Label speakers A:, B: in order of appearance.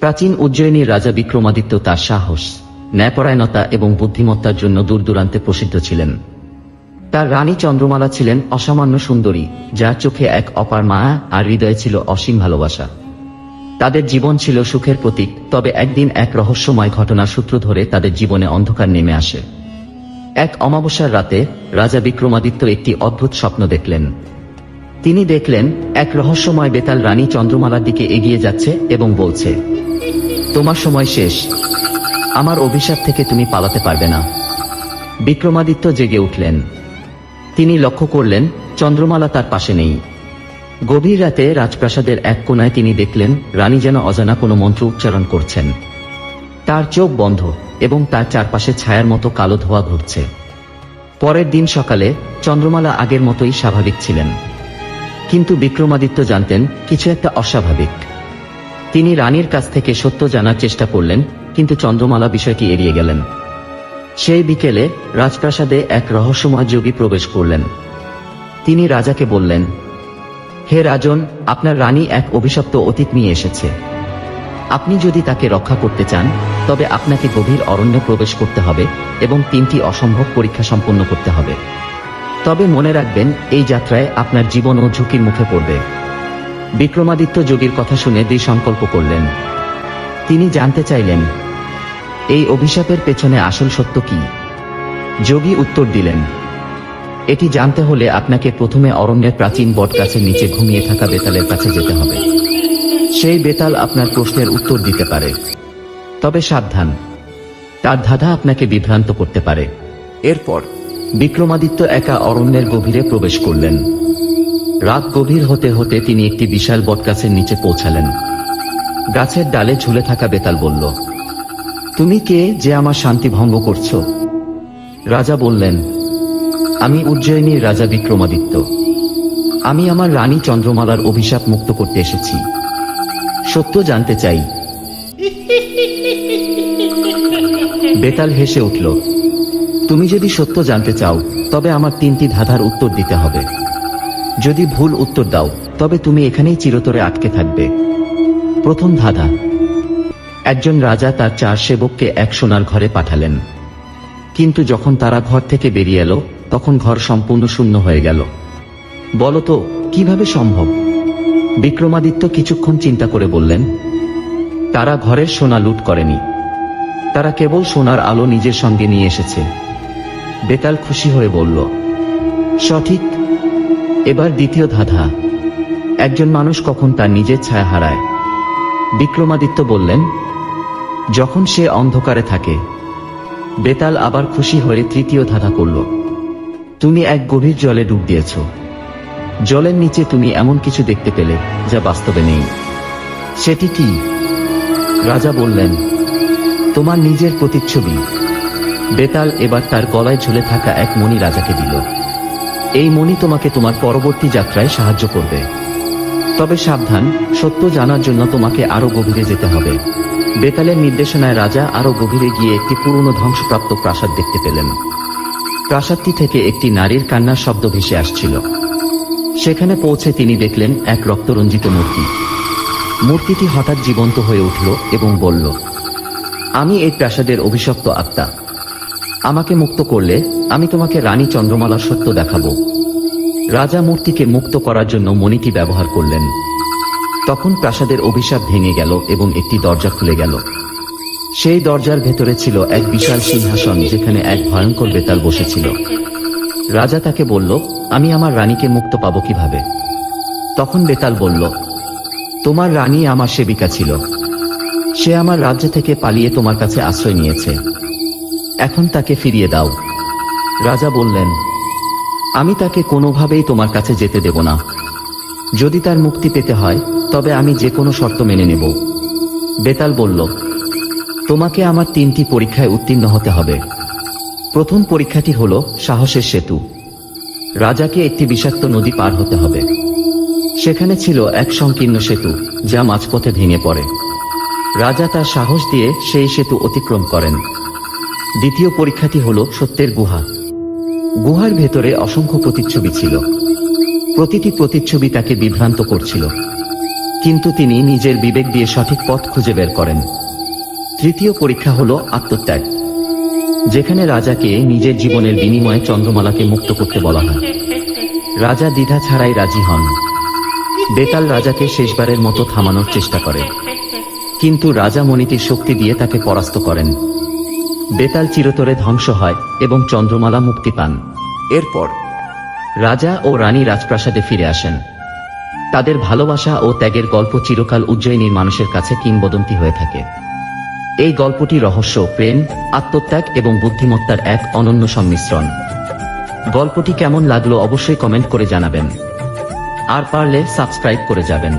A: প্রাচীন উজ্জয়িনীর রাজা বিক্রমাদিত্য তার সাহস, ন্যায়পরায়ণতা এবং বুদ্ধিমত্তার জন্য দূর দূরান্তে প্রসিদ্ধ ছিলেন। তার রানী চন্দ্রমালা ছিলেন অসামান্য সুন্দরী, যার চোখে এক অপার মায়া আর হৃদয়ে ছিল অসীম ভালোবাসা। তাদের জীবন ছিল সুখের প্রতীক, তবে একদিন এক রহস্যময় ঘটনার সূত্র ধরে তাদের জীবনে অন্ধকার নেমে আসে। এক অমাবস্যার রাতে রাজা বিক্রমাদিত্য একটি অদ্ভুত স্বপ্ন দেখলেন। তিনি দেখলেন, এক রহস্যময় বেতাল রানী চন্দ্রমালার দিকে এগিয়ে যাচ্ছে এবং বলছে, তোমার সময় শেষ। আমার অভিশাপ থেকে তুমি পালাতে পারবে না। বিক্রমাদিত্য জেগে উঠলেন। তিনি লক্ষ্য করলেন, চন্দ্রমালা তার পাশে নেই। গভীর রাতে রাজপ্রাসাদের এক কোনায় তিনি দেখলেন, রানী যেন অজানা কোনো মন্ত্র উচ্চারণ করছেন। তার চোখ বন্ধ। এবং তার চারপাশে ছায়ার মতো কালো ধোয়া ঘুরছে। পরের দিন সকালে চন্দ্রমালা আগের মতোই স্বাভাবিক ছিলেন। কিন্তু বিক্রমাদিত্য জানতেন কিছু একটা অস্বাভাবিক। তিনি রানীর কাছ থেকে সত্য জানার চেষ্টা করলেন, কিন্তু চন্দ্রমালা বিষয়টি এড়িয়ে গেলেন। সেই বিকেলে রাজপ্রাসাদে এক রহস্যময় যোগী প্রবেশ করলেন। তিনি রাজাকে বললেন, হে রাজন, আপনার রানী এক অভিশপ্ত অতীত নিয়ে এসেছে। আপনি যদি তাকে রক্ষা করতে চান, তবে আপনাকে গভীর অরণ্যে প্রবেশ করতে হবে এবং তিনটি অসম্ভব পরীক্ষা সম্পন্ন করতে হবে। তবে মনে রাখবেন, এই যাত্রায় আপনার জীবন ও ঝুঁকির মুখে পড়বে। বিক্রমাদিত্য যোগীর কথা শুনে দৃঢ় সংকল্প করলেন। তিনি জানতে চাইলেন, এই অভিশাপের পেছনে আসল সত্য কি? যোগী উত্তর দিলেন, এটি জানতে হলে আপনাকে প্রথমে অরণ্যের প্রাচীন বটগাছের নিচে ঘুমিয়ে থাকা বেতালের কাছে যেতে হবে। সেই বেতাল আপনার প্রশ্নের উত্তর দিতে পারে। তবে সাবধান। তার ধাঁধা আপনাকে বিভ্রান্ত করতে পারে। এরপর, বিক্রমাদিত্য একা অরণ্যের গভীরে প্রবেশ করলেন। রাত গভীর হতে হতে তিনি একটি বিশাল বটগাছের নিচে পৌঁছালেন। গাছের ডালে ঝুলে থাকা বেতাল বলল, তুমি কে যে আমার শান্তি ভঙ্গ করছ? রাজা বললেন, আমি উজ্জয়িনীর রাজা বিক্রমাদিত্য। আমি আমার রানী চন্দ্রমালার অভিশাপ মুক্ত করতে এসেছি। সত্য জানতে চাই। বেতাল হেসে উঠল, তুমি যদি সত্য জানতে চাও, তবে আমার তিনটি ধাঁধার উত্তর দিতে হবে। যদি ভুল উত্তর দাও, তবে তুমি এখানেই চিরতরে আটকে থাকবে। প্রথম ধাঁধা, একজন রাজা তার চার সেবককে এক সোনার ঘরে পাঠালেন। কিন্তু যখন তারা ঘর থেকে বেরিয়ে এলো, তখন ঘর সম্পূর্ণ শূন্য হয়ে গেল। বলতো কীভাবে সম্ভব? বিক্রমাদিত্য কিছুক্ষণ চিন্তা করে বললেন, তারা ঘরের সোনা লুট করেনি। তারা কেবল সোনার আলো নিজের সঙ্গে নিয়ে এসেছে। বেতাল খুশি হয়ে বলল, সঠিক, এবার দ্বিতীয় ধাঁধা। একজন মানুষ কখন তার নিজের ছায়া হারায়? বিক্রমাদিত্য বললেন, যখন সে অন্ধকারে থাকে। বেতাল আবার খুশি হয়ে তৃতীয় ধাঁধা করল, তুমি এক গভীর জলে ডুব দিয়েছ। জলের নিচে তুমি এমন কিছু দেখতে পেলে, যা বাস্তবে নেই। সেটি কি? রাজা বললেন, তোমার নিজের প্রতিচ্ছবি। বেতাল এবার তার গলায় ঝুলে থাকা এক মণি রাজাকে দিল। এই মণি তোমাকে তোমার পরবর্তী যাত্রায় সাহায্য করবে। তবে সাবধান, সত্য জানার জন্য তোমাকে আরও গভীরে যেতে হবে। বেতালের নির্দেশনায় রাজা আরও গভীরে গিয়ে একটি পুরনো ধ্বংসপ্রাপ্ত প্রাসাদ দেখতে পেলেন। প্রাসাদটি থেকে একটি নারীর কান্নার শব্দ ভেসে আসছিল। সেখানে পৌঁছে তিনি দেখলেন এক রক্তরঞ্জিত মূর্তি। মূর্তিটি হঠাৎ জীবন্ত হয়ে উঠল এবং বলল, আমি এই প্রাসাদের অভিশপ্ত আত্মা। আমাকে মুক্ত করলে আমি তোমাকে রানী চন্দ্রমালার সত্য দেখাবো। রাজা মূর্তিকে মুক্ত করার জন্য মণিটি ব্যবহার করলেন। তখন প্রাসাদের অভিশাপ ভেঙে গেল এবং একটি দরজা খুলে গেল। সেই দরজার ভেতরে ছিল এক বিশাল সিংহাসন যেখানে এক ভয়ঙ্কর বেতাল বসেছিল। রাজা তাকে বলল, আমি আমার রানীকে মুক্ত পাব কীভাবে? তখন বেতাল বলল, তোমার রানী আমার সেবিকা ছিল। সে আমার রাজ্য থেকে পালিয়ে তোমার কাছে আশ্রয় নিয়েছে। এখন তাকে ফিরিয়ে দাও। রাজা বললেন, আমি তাকে কোনোভাবেই তোমার কাছে যেতে দেব না। যদি তার মুক্তি পেতে হয়, তবে আমি যে কোনো শর্ত মেনে নেব। বেতাল বলল, তোমাকে আমার তিনটি পরীক্ষায় উত্তীর্ণ হতে হবে। প্রথম পরীক্ষাটি হল সাহসের সেতু। রাজাকে একটি বিষাক্ত নদী পার হতে হবে। সেখানে ছিল এক সংকীর্ণ সেতু, যা মাঝপথে ভেঙে পড়ে। রাজা তার সাহস দিয়ে সেই সেতু অতিক্রম করেন। দ্বিতীয় পরীক্ষাটি হল সত্যের গুহা। গুহার ভেতরে অসংখ্য প্রতিচ্ছবি ছিল। প্রতিটি প্রতিচ্ছবি তাকে বিভ্রান্ত করছিল। কিন্তু তিনি নিজের বিবেক দিয়ে সঠিক পথ খুঁজে বের করেন। তৃতীয় পরীক্ষা হল আত্মত্যাগ। যেখানে রাজাকে নিজের জীবনের বিনিময়ে চন্দ্রমালাকে মুক্ত করতে বলা হয়। রাজা দ্বিধা ছাড়াই রাজি হন। বেতাল রাজাকে শেষবারের মতো থামানোর চেষ্টা করে। কিন্তু রাজা মণিটির শক্তি দিয়ে তাকে পরাস্ত করেন। বেতাল চিরতরে ধ্বংস হয় এবং চন্দ্রমালা মুক্তি পান। এরপর রাজা ও রানী রাজপ্রাসাদে ফিরে আসেন। তাদের ভালোবাসা ও ত্যাগের গল্প চিরকাল উজ্জয়িনীর মানুষের কাছে কিংবদন্তি হয়ে থাকে। এই গল্পটি রহস্য, প্রেম, আত্মত্যাগ এবং বুদ্ধিমত্তার এক অনন্য সংমিশ্রণ। গল্পটি কেমন লাগল অবশ্যই কমেন্ট করে জানাবেন। আর পারলে সাবস্ক্রাইব করে যাবেন।